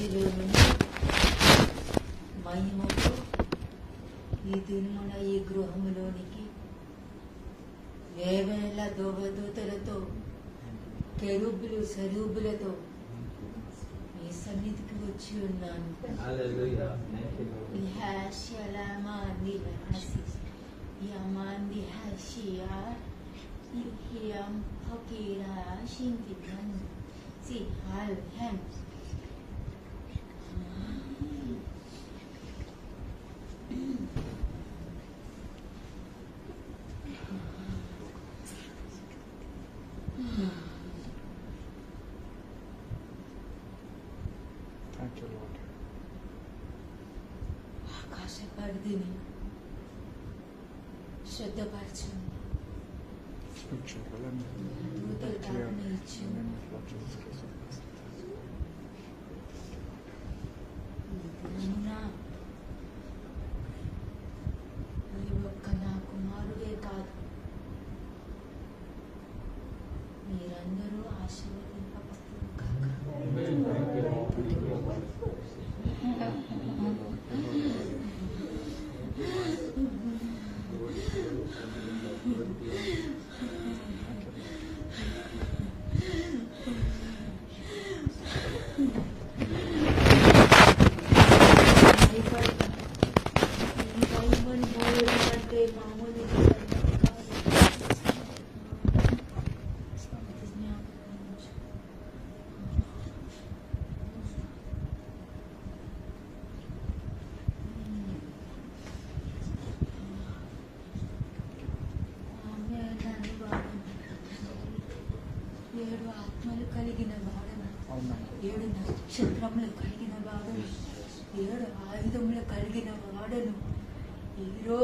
ఈరోజు మహిమతో ఈ దినమున ఈ గృహములోనికి వేవేల దోవదూతలతో కెరుబులు సరూబులతో మీ సన్నిధికి వచ్చి ఉన్నాను లిహాషి అలామాంది లిహాసి యామాంది హాషియార్ లిహియం ఫకీరాషింది ధన్ సిహాల్ హెన్ দিনের জন্য ওঠে আকাশে পারদিনি শুনতে পারছেন Picture, but let me, let me, let me, let me, let me, let me,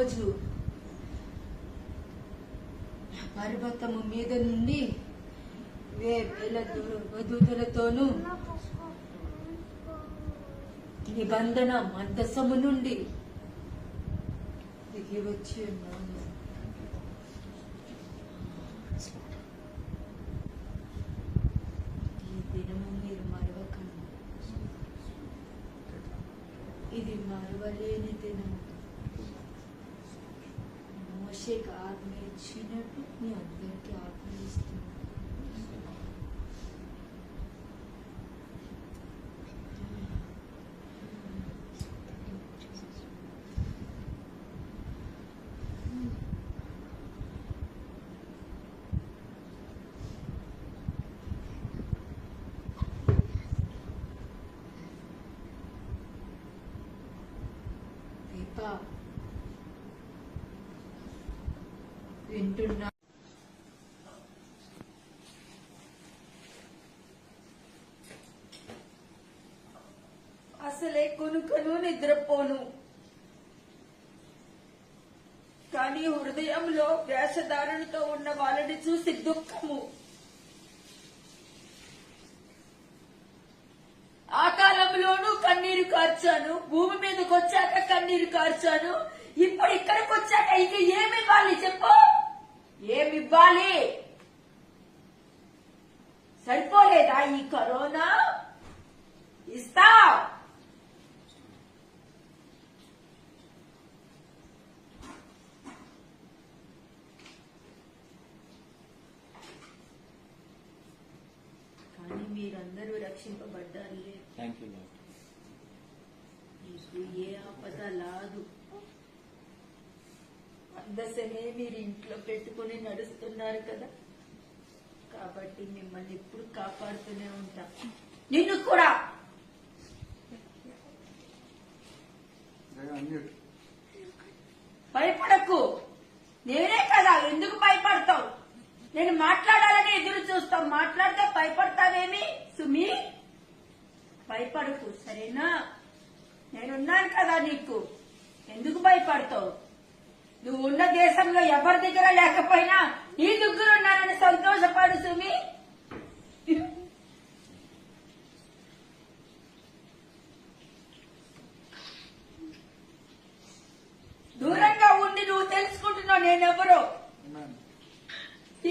ఈరోజు పర్వతము మీద నుండి వేల వధూతులతోనూ నిబంధన మందసము నుండి దిగి వచ్చి ఉన్నాను. Yeah. అసలే కొనుకను నిద్రపోను. కానీ హృదయంలో వేషధారణతో ఉన్న వాళ్ళని చూసి దుఃఖము. ఆ కాలంలోనూ కన్నీరు కార్చాను. భూమి మీదకి వచ్చాక కన్నీరు కార్చాను. ఇప్పుడు ఇక్కడికి వచ్చాక ఇక ఏమి ఇవ్వాలి చెప్పు? ఏమి ఇవ్వాలి సరిపోలేదా ఈ కరోనా? ఇస్తా కానీ మీరందరూ Lord. మీకు ఏ ఆపద లాదు అందసనే మీరు ఇంట్లో పెట్టుకుని నడుస్తున్నారు కదా. కాబట్టి మిమ్మల్ని ఎప్పుడు కాపాడుతూనే ఉంటా. నిన్ను కూడా. భయపడకు. నేనే కదా ఎందుకు భయపడతావు? నేను మాట్లాడాలని ఎదురు చూస్తాం మాట్లాడితే భయపడతావేమి సుమి? భయపడకు సరేనా? నేనున్నాను కదా నీకు. ఎందుకు భయపడతావు? నువ్వు ఉన్న దేశంలో ఎవరి దగ్గర లేకపోయినా నీ దగ్గర ఉన్నానని సంతోషపడు సుమి.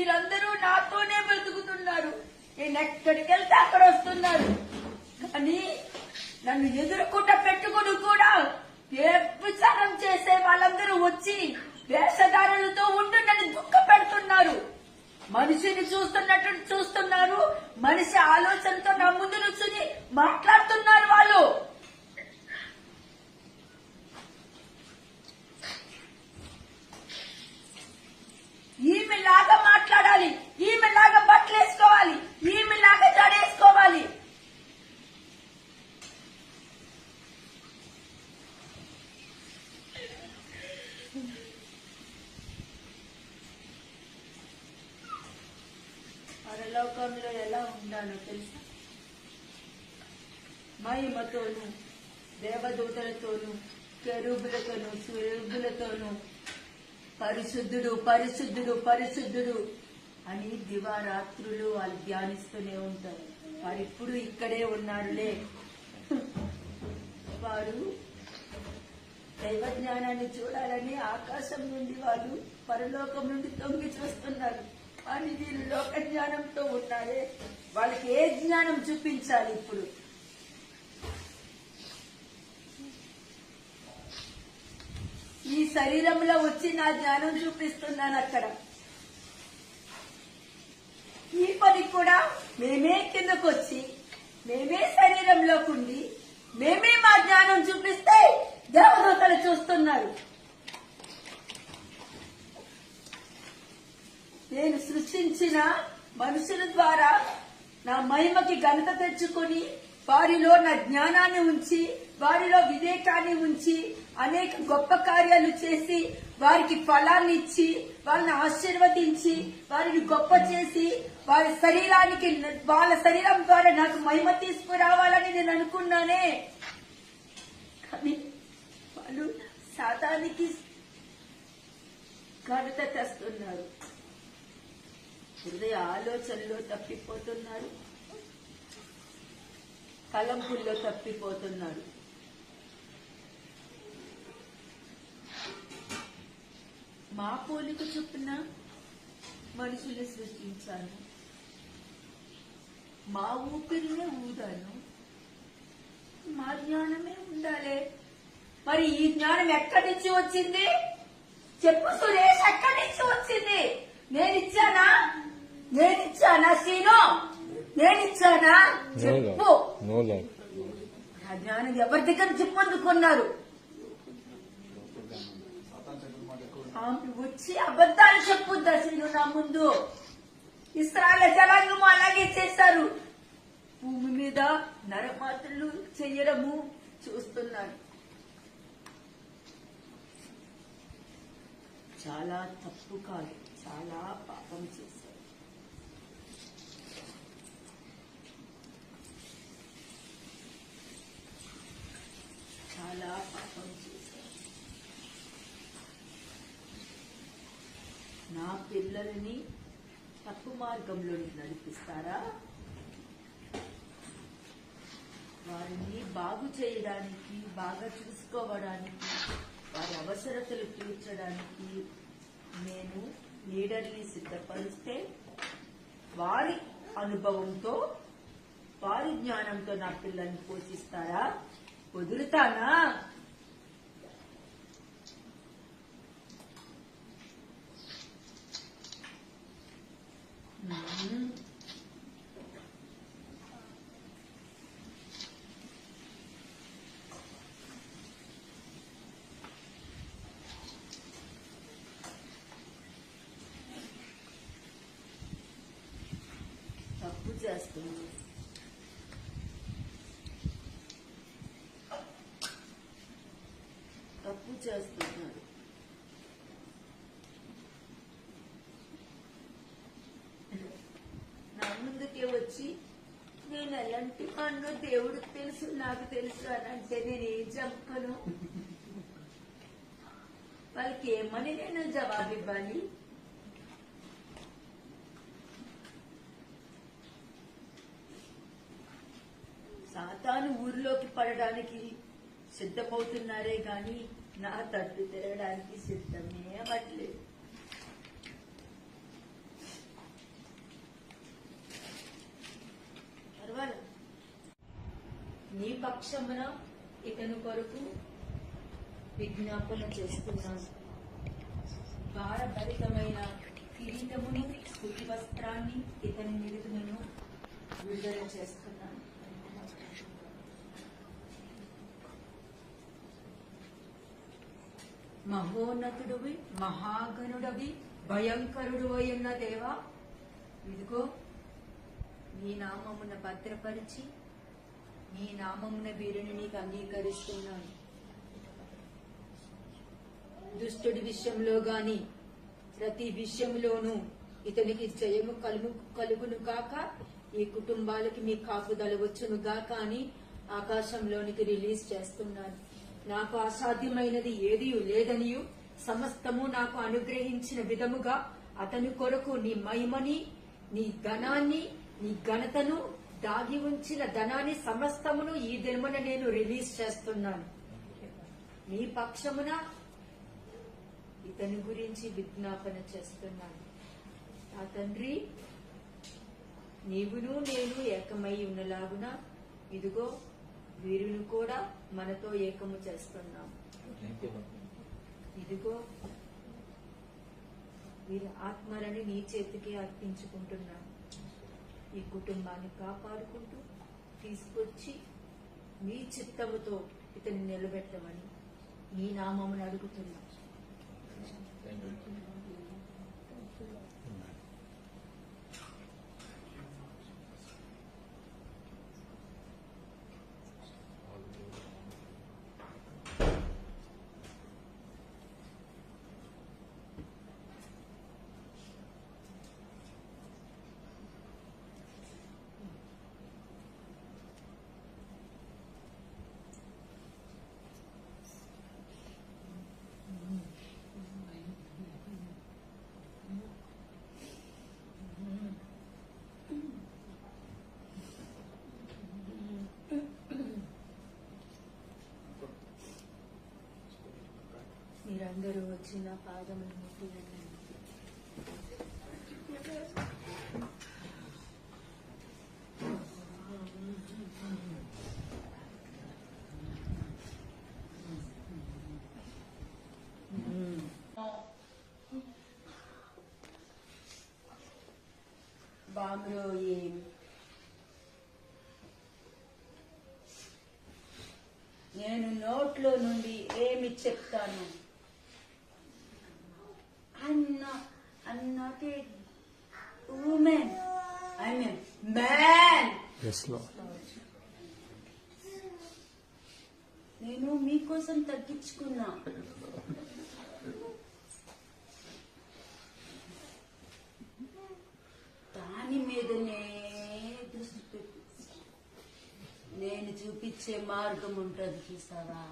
మీరందరూ నాతోనే బ్రతుకుతున్నారు నేను ఎక్కడికి వెళ్తే అక్కడ వస్తున్నారు. కానీ నన్ను ఎదురుకుంట పెట్టుకుని కూడా వ్యభిచారం చేసే వాళ్ళందరూ వచ్చి వేషధారులతో ఉండి నన్ను దుఃఖ పెడుతున్నారు. మనిషిని చూస్తున్నట్టు చూస్తున్నారు. మనిషి ఆలోచనతో నా ముందు నుంచుని మాట్లాడుతున్నారు వాళ్ళు. పరలోకంలో ఎలా ఉండాలో తెలుసా? మహిమతోను దేవదూతలతోను కెరూబులతోను సురూబులతోను పరిశుద్ధుడు పరిశుద్ధుడు పరిశుద్ధుడు అని దివారాత్రులు వాళ్ళు ధ్యానిస్తూనే ఉంటారు. వారు ఇప్పుడు ఇక్కడే ఉన్నారులే. వారు దైవ జ్ఞానాన్ని చూడాలని ఆకాశం నుండి వాళ్ళు పరలోకం నుండి తొంగి చూస్తున్నారు. అని వీళ్ళు లోక జ్ఞానంతో ఉన్నారే. వాళ్ళకి ఏ జ్ఞానం చూపించాలి ఇప్పుడు? ఈ శరీరంలో వచ్చి నా జ్ఞానం చూపిస్తున్నాను అక్కడ. ఈ పని కూడా మేమే కిందకు వచ్చి మేమే శరీరంలోకి ఉండి మేమే మా జ్ఞానం చూపిస్తే దేవదూతలు చూస్తున్నారు. నేను సృష్టించిన మనుషుల ద్వారా నా మహిమకి ఘనత తెచ్చుకొని వారిలో నా జ్ఞానాన్ని ఉంచి వారిలో వివేకాన్ని ఉంచి అనేక గొప్ప కార్యాలు చేసి వారికి ఫలాన్ని ఇచ్చి వాళ్ళని ఆశీర్వదించి వారిని గొప్ప చేసి వారి శరీరానికి వాళ్ళ శరీరం ద్వారా నాకు మహిమ తీసుకురావాలని నేను అనుకున్నానే. కానీ వాళ్ళు శాతానికి ఘనత తెస్తున్నారు. హృదయ ఆలోచనలో తప్పిపోతున్నారు కలంపుల్లో తప్పిపోతున్నారు మా పోలిక చొప్పున మనుషుల్ని సృష్టించాను. మా ఊపిరినే ఊదాను. మా జ్ఞానమే ఉండాలి. మరి ఈ జ్ఞానం ఎక్కడి నుంచి వచ్చింది? చెప్పు సురేష్ ఎక్కడి నుంచి వచ్చింది? నేనిచ్చానా నేనిచ్చానా? సీను! నేనిచ్చానా? చెప్పు. నో జ్ఞానం ఎవరి దగ్గర వచ్చి అబద్ధాలు చెప్పుద్దా సీను నా ముందు? ఇస్రాయల్ జనాంగం అలాగే చేశారు. భూమి మీద నరమాత్రలు చెయ్యడము చూస్తున్నాను చాలా తప్పు కాదు. చాలా పాపం చేశారు. చాలా పాపం చేశాను నా పిల్లల్ని తప్పు మార్గంలోకి నడిపిస్తారా? వారిని బాగు చేయడానికి బాగా చూసుకోవడానికి వారి అవసరతలు తీర్చడానికి నేను లీడర్ని సిద్ధపరిస్తే వారి అనుభవంతో వారి జ్ఞానంతో నా పిల్లల్ని పోషిస్తారా? వదులుతానా మ్మ్. తప్పు చేస్తుంది చేస్తున్నారు నా ముందుకే వచ్చి నేను ఎలాంటి వాడినో దేవుడికి తెలుసు నాకు తెలుసు అని అంటే నేను ఏం చెప్పను? వాళ్ళకి ఏమని నేను జవాబు ఇవ్వాలి? సాతాను ఊరిలోకి పడడానికి సిద్ధమవుతున్నారే గాని నా తట్టు తిరగడానికి సిద్ధమే అవ్వట్లేదు. పర్వాలేదు. నీ పక్షమున ఇతను కొరకు విజ్ఞాపన చేస్తున్నాను. భారభరితమైన కిరీటమును స్థుతి వస్త్రాన్ని ఇతని నిరుతులను విడుదల చేస్తున్నాను. మహోన్నతుడివి మహాగణుడవి భయంకరుడు అయిన దేవా. ఇదిగో నీ నామమున భద్రపరిచి నీ నామమున వీరిని నీకు అంగీకరిస్తున్నాను. దుష్టుడి విషయంలో గాని ప్రతి విషయంలోనూ ఇతనికి జయము కలుగు కలుగును గాక ఈ కుటుంబాలకి మీ కాపుదల వచ్చును గాక అని ఆకాశంలోనికి రిలీజ్ చేస్తున్నాను. నాకు అసాధ్యమైనది ఏది లేదనియు. సమస్తము నాకు అనుగ్రహించిన విధముగా అతని కొరకు నీ మహిమని నీ ధనాన్ని నీ ఘనతను దాగి ఉంచిన ధనాన్ని సమస్తమును ఈ దినమున నేను రిలీజ్ చేస్తున్నాను. నీ పక్షమున ఇతని గురించి విజ్ఞాపన చేస్తున్నాను. ఆ తండ్రి నీవును నేను ఏకమై ఉన్నలాగున ఇదిగో వీరును కూడా మనతో ఏకము చేస్తున్నాం. ఇదిగో వీరి ఆత్మలని నీ చేతికి అర్పించుకుంటున్నాను ఈ కుటుంబాన్ని కాపాడుకుంటూ తీసుకొచ్చి నీ చిత్తముతో ఇతన్ని నిలబెట్టమని నీ నామమును అడుగుతున్నా. అందరూ వచ్చి నా వచ్చిన పాదములు ముట్టుకోండి బామ్రోయి నేను నోట్లో నుండి ఏమి చెప్తాను I'm not, I'm a man. ఎస్లో నేను మీకోసం తగ్గించుకున్నా. దాని మీదనే దృష్టి పెట్టు. నేను చూపించే మార్గం ఉంటుంది చూసావా?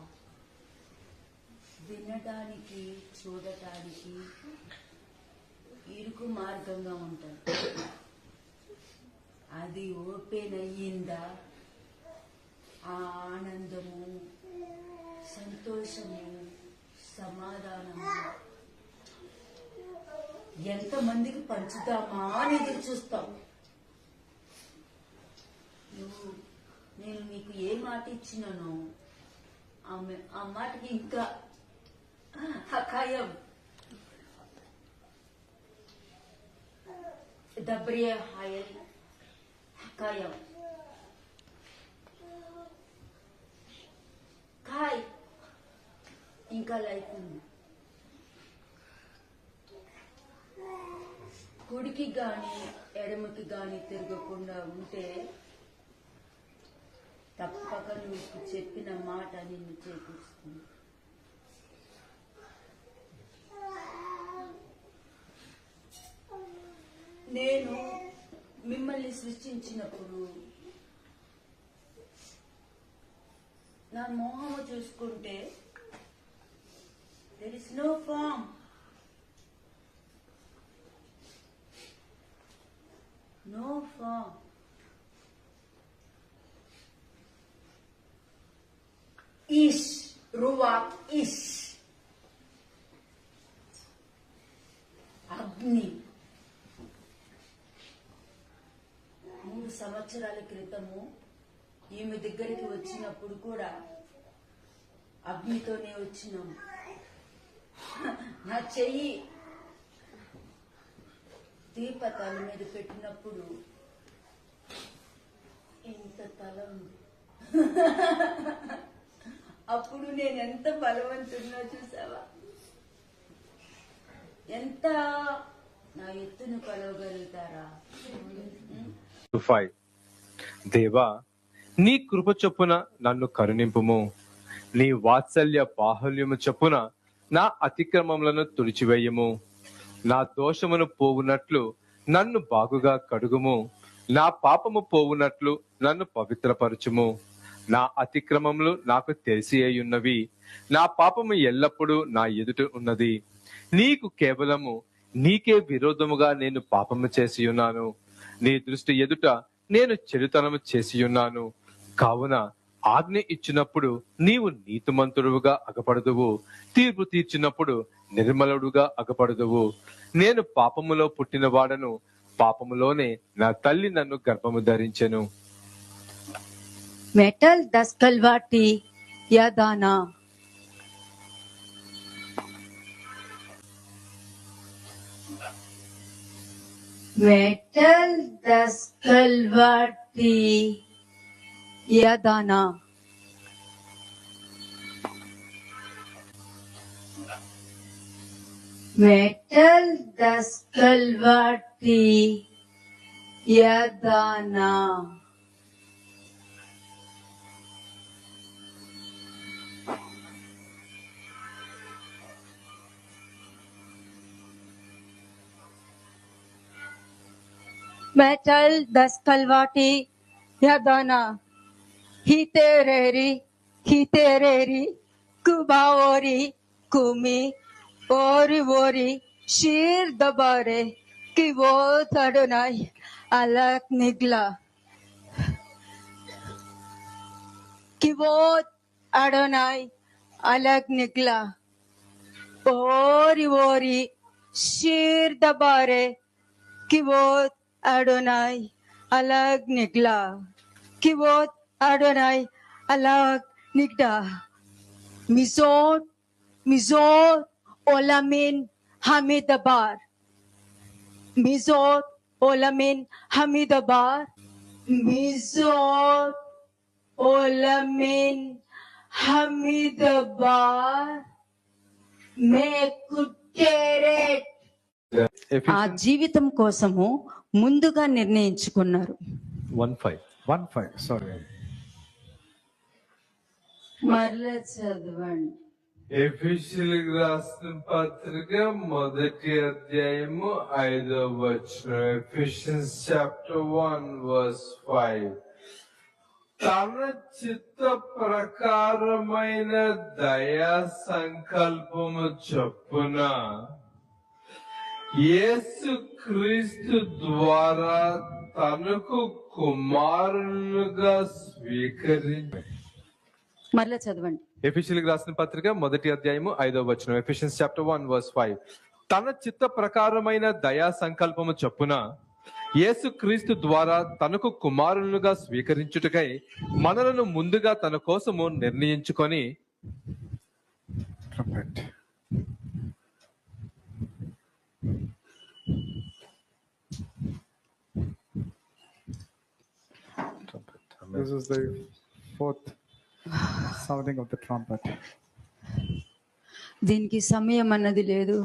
వినడానికి చూడటానికి ఇరుకు మార్గంగా ఉంటుంది అది ఓపెన్ అయ్యిందా? ఆ ఆనందము సంతోషము సమాధానము. ఎంతమందికి పంచుతామా అని ఎదురు చూస్తాం. నువ్వు నేను మీకు ఏ మాట ఇచ్చినానో ఆమె ఆ మాటకి ఇంకా అకాయం. దబ్రియ Хайл. హకాయం కాయ్ ఇంకా లైఫ్ ఉంది కుడికి గాని ఎడమకి గాని తిరగకుండా ఉంటే తప్పక నువ్వు చెప్పిన మాట నిన్ను చేకూరుస్తుంది. నేను మిమ్మల్ని సృష్టించినప్పుడు నా మోహము చూసుకుంటే there is no form no form ఇష్ రువా ఇష్ సంవత్సరాల క్రితము ఈమె దగ్గరికి వచ్చినప్పుడు కూడా అగ్నితోనే వచ్చినాం. నా చెయ్యి దీప తల మీద పెట్టినప్పుడు ఇంత తల. ఉంది అప్పుడు నేను ఎంత బలవంతున్నా చూసావా? ఎంత నా ఎత్తును కొలవగలుగుతారా? ఫైవ్ దేవా నీ కృప చొప్పున నన్ను కరుణింపుము. నీ వాత్సల్య బాహుల్యము చొప్పున నా అతిక్రమములను తుడిచివేయము. నా దోషమును పోవునట్లు నన్ను బాగుగా కడుగుము. నా పాపము పోవునట్లు నన్ను పవిత్రపరచుము. నా అతిక్రమములు నాకు తెలిసి ఉన్నవి నా పాపము ఎల్లప్పుడూ నా ఎదుట ఉన్నది. నీకు కేవలము నీకే విరోధముగా నేను పాపము చేసి ఉన్నాను నీ దృష్టి ఎదుట నేను చెడుతనము చేసియున్నాను కావున ఆజ్ఞ ఇచ్చినప్పుడు నీవు నీతిమంతుడుగా అగపడదువు. తీర్పు తీర్చినప్పుడు నిర్మలుడుగా అగపడదువు. నేను పాపములో పుట్టిన వాడను. పాపములోనే నా తల్లి నన్ను గర్భము ధరించెను. మెటల్ దస్కల్వాటి యదానా Metal daskalvati yadana. Metal daskalvati yadana. दाना मेटल दस कलवाटी या दाना मेटल दस कलवाटी या दाना हीते रेरी हीते रेरी कुबाओरी कुमी ओरी वोरी शीर दबारे कि वो तड़नाई अलग निकला कि वो अड़नाई अलग निकला ओरी वोरी शीर दबारे कि वो अडोनाई अलग निकला कि वो अडोनाई अलग निकला मिजोर मिजोर ओलामिन हमीदबार मिजोर ओलामिन हमीदबार मिजोर ओलामिन हमीदबार मैं कुटेरेट ఆ జీవితం కోసము ముందుగా నిర్ణయించుకున్నారు. One five One five, sorry. మరల చదవండి. ఎఫీషియల్ రాసిన పత్రిక మొదటి అధ్యాయము ఐదో వచనం. Ephesians chapter one verse five. తన చిత్త ప్రకారమైన దయా సంకల్పము చొప్పున యేసు క్రీస్తు ద్వారా తనకు కుమారులుగా స్వీకరించి మరల చదవండి. ఎఫిషియల్ రాసిన పత్రిక మొదటి అధ్యాయము ఐదో వచనం. Ephesians chapter one verse five. తన చిత్త ప్రకారమైన దయా సంకల్పము చొప్పున యేసు క్రీస్తు ద్వారా తనకు కుమారులుగా స్వీకరించుటకై మనలను ముందుగా తన కోసము నిర్ణయించుకొని. This is the fourth sounding of the trumpet. దీనికి సమయం అన్నది లేదు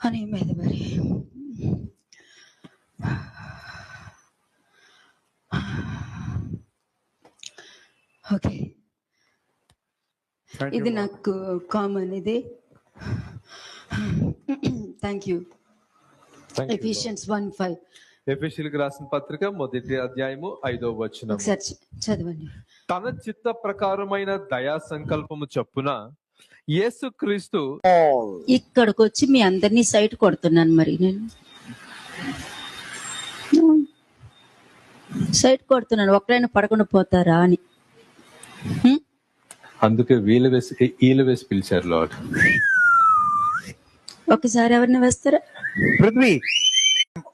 అని మీద మరి ఓకే Thank ఇది. నాకు కామన్ ఇది. Thank you Ephesians one five ఎఫిషియల్ రాసిన పత్రిక మొదటి అధ్యాయము ఐదో వచనం చ- చదవండి. తన చిత్త ప్రకారమైన దయా సంకల్పము చొప్పున యేసు క్రీస్తు ఇక్కడికి వచ్చి మీ అందరినీ సైట్ కొడుతున్నాను మరి నేను. సైట్ కొడుతున్నాను ఒక్కడైనా పడకుండా పోతారా అని? అందుకే వీలు వేసి ఈలు వేసి పిలిచారు లార్డ్ ఒకసారి ఎవరిని వేస్తారా Prithvi,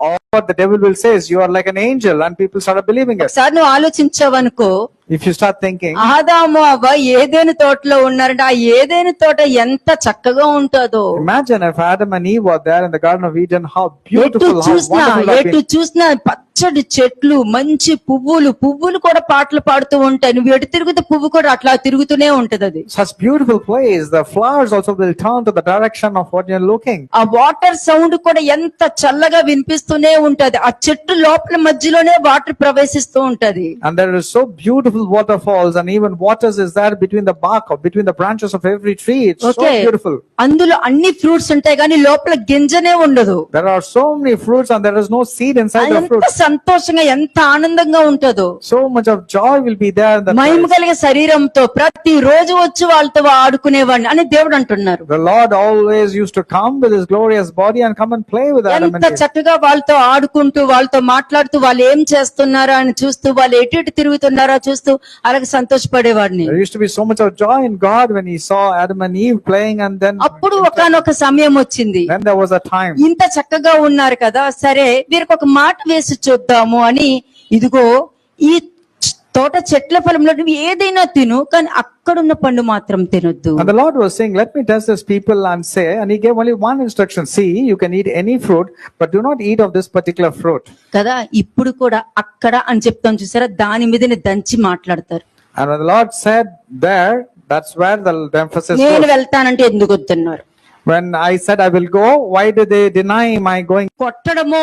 all what the devil will say is you are like an angel, and people started believing it. ఒకసారి నువ్వు ఆలోచించావనుకో If you start thinking, ఆదాము అవ్వ ఏదేని తోటలో ఉన్నారంటే ఆ ఏదేని తోట ఎంత చక్కగా ఉంటుందో imagine if Adam and Eve were there in the Garden of Eden, how ఎటు beautiful, how చూసినా ఎటు. చూసినా పచ్చడి చెట్లు మంచి పువ్వులు పువ్వులు కూడా పాటలు పాడుతూ ఉంటాయి. నువ్వు ఎటు తిరుగుతూ పువ్వు కూడా అట్లా తిరుగుతూనే ఉంటది beautiful place the flowers also will turn to the direction of what you are looking ఆ వాటర్ సౌండ్ కూడా ఎంత చల్లగా వినిపిస్తూనే ఉంటది. ఆ చెట్టు లోపల మధ్యలోనే వాటర్ ప్రవేశిస్తూ ఉంటది. And there is so beautiful water falls and even waters is there between the bark of between the branches of every tree it's so beautiful అందులో అన్ని ఫ్రూట్స్ ఉంటాయి కానీ లోపల గింజనే ఉండదు. There are so many fruits and there is no seed inside the fruits సంతోషంగా ఎంత ఆనందంగా ఉంటదో. So much of joy will be there మహిమ కలిగే శరీరంతో ప్రతి రోజు వచ్చి వాళ్ళతో ఆడుకునేవాడిని అని దేవుడు అంటున్నారు. The Lord always use to come with his glorious body and come and play with Adam ఎంత చక్కగా వాళ్ళతో ఆడుకుంటూ వాళ్ళతో మాట్లాడుతూ వాళ్ళు ఏం చేస్తున్నారో అని చూస్తూ వాళ్ళు ఎటు ఇటు తిరుగుతున్నారో చూస్తూ అలాగే సంతోషపడేవాడిని. Use to be so much of joy in God when he saw Adam and Eve playing and then అప్పుడు ఒకానొక సమయం వచ్చింది. Then there was a time ఇంత చక్కగా ఉన్నారు కదా సరే వీరికి ఒక మాట వేసి చూద్దాము అని ఇదిగో ఈ తోట చెట్ల ఫలంలో నువ్వు ఏదైనా తిను కానీ అక్కడున్న పండు మాత్రం తినొద్దు And the Lord was saying, Let me test this people and say, and he gave only one instruction see, you can eat any fruit, but do not eat of this particular fruit. కదా ఇప్పుడు కూడా అక్కడ అని చెప్తాం చూసారా దాని మీదనే దంచి మాట్లాడతారు And when the Lord said there, that's where the, the emphasis నేను was. వెళ్తానంటే ఎందుకు వద్దన్నారు When I said I will go, why did they deny my going? కొట్టడమో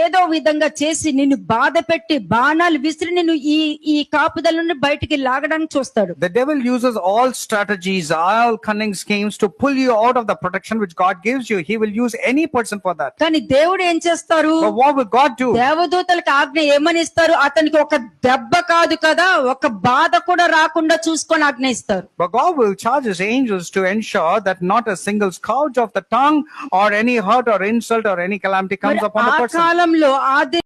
ఏదో విధంగా చేసి నిన్ను బాధ పెట్టి బాణాలు విసిరి నిన్ను ఈ ఈ కాపుదల నుండి బయటికి లాగడానికి చూస్తాడు The devil uses all strategies, all cunning schemes to pull you out of the protection which God gives you. He will use any person for that. కానీ దేవుడు ఏం చేస్తారు But what will God do? దేవదూతలకు ఆజ్ఞ ఏమని ఇస్తారు అతనికి ఒక దెబ్బ కాదు కదా ఒక బాధ కూడా రాకుండా చూసుకొని ఆజ్ఞ ఇస్తారు But God will charge his angels to ensure that not a single scourge of the tongue or any hurt or insult or any calamity comes మరి upon the ఆ person. కాలంలో ఆ